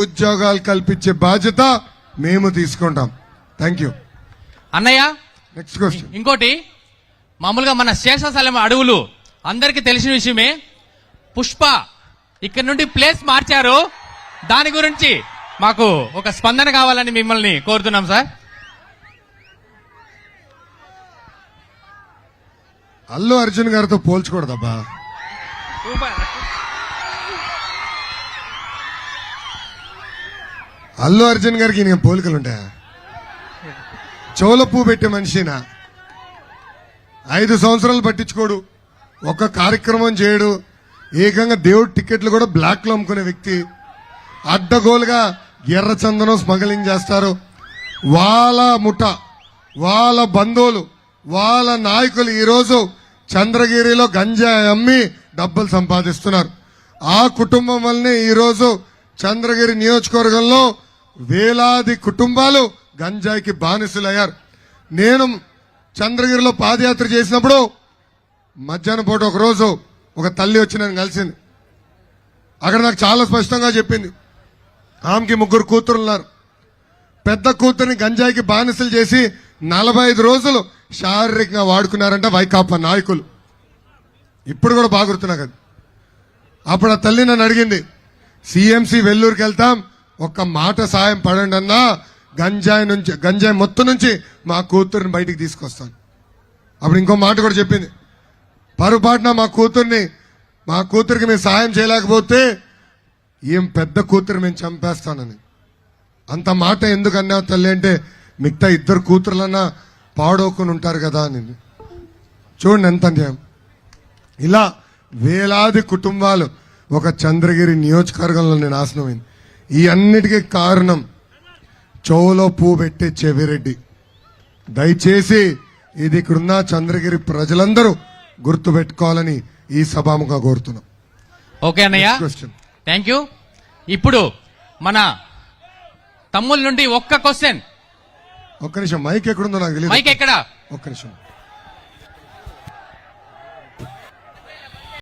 ఉద్యోగాలు కల్పించే బాధ్యత మేము తీసుకుంటాం. థ్యాంక్ యూ అన్నయ్య నెక్స్ట్ క్వశ్చన్ ఇంకోటి మామూలుగా మన శేషాచలం అడవులు అందరికీ తెలిసిన విషయమే. పుష్ప ఇక్కడ నుండి ప్లేస్ మార్చారు. దాని గురించి మాకు ఒక స్పందన కావాలని మిమ్మల్ని కోరుతున్నాం సార్. అల్లు అర్జున్ గారితో పోల్చకూడదబ్బా. అల్లు అర్జున్ గారికి నేను పోలికలు ఉంటాయా? చెవుల పువ్వు పెట్టే మనిషినా? ఐదు సంవత్సరాలు పట్టించుకోడు. ఒక కార్యక్రమం చేయడు. ఏకంగా దేవుడి టికెట్లు కూడా బ్లాక్లో అమ్ముకునే వ్యక్తి. అడ్డగోలుగా ఎర్ర చందనం స్మగ్లింగ్ చేస్తారు. వాళ్ళ ముఠ వాళ్ళ బంధువులు వాళ్ళ నాయకులు ఈరోజు చంద్రగిరిలో గంజా అమ్మి డబ్బులు సంపాదిస్తున్నారు. ఆ కుటుంబం వల్లనే ఈరోజు చంద్రగిరి నియోజకవర్గంలో వేలాది కుటుంబాలు గంజాయికి బానిసలయ్యారు. నేను చంద్రగిరిలో పాదయాత్ర చేసినప్పుడు మధ్యాహ్నం పూట ఒక రోజు ఒక తల్లి వచ్చి నన్ను కలిసింది. అక్కడ నాకు చాలా స్పష్టంగా చెప్పింది. ఆమెకి ముగ్గురు కూతురు ఉన్నారు పెద్ద కూతురిని గంజాయికి బానిసలు చేసి నలభై ఐదు రోజులు శారీరకంగా వాడుకున్నారంట వైకాపా నాయకులు. ఇప్పుడు కూడా బాగా కదా. అప్పుడు ఆ తల్లి నన్ను అడిగింది సిఎంసి వెల్లూరుకి వెళ్తాం ఒక్క మాట సాయం పడండి అన్నా గంజాయి నుంచి గంజాయి మొత్తం నుంచి మా కూతురిని బయటికి తీసుకొస్తాను. అప్పుడు ఇంకో మాట కూడా చెప్పింది. పొరపాటున మా కూతుర్ని మా కూతురికి మేము సాయం చేయలేకపోతే ఏం పెద్ద కూతురు మేము చంపేస్తానని. అంత మాట ఎందుకు అన్నావు తల్లి అంటే మిగతా ఇద్దరు కూతురులన్నా పాడోకుని ఉంటారు కదా అని. చూడండి ఎంత అన్యాయం. ఇలా వేలాది కుటుంబాలు ఒక చంద్రగిరి నియోజకవర్గంలో నాశనమైంది ఈ అన్నిటికీ కారణం చెవులో పువ్వు పెట్టే చెవిరెడ్డి. దయచేసి ఇది ఇక్కడున్న చంద్రగిరి ప్రజలందరూ గుర్తు పెట్టుకోవాలని ఈ సభాముగా కోరుతున్నాం. ఓకే అన్నయ్య. థ్యాంక్ యూ ఇప్పుడు మన తమ్ముల నుండి ఒక్క క్వశ్చన్ ఒక్క నిమిషం మైక్ ఎక్కడుందో నాకు తెలియదు మైక్ ఎక్కడ? ఒక్క నిమిషం.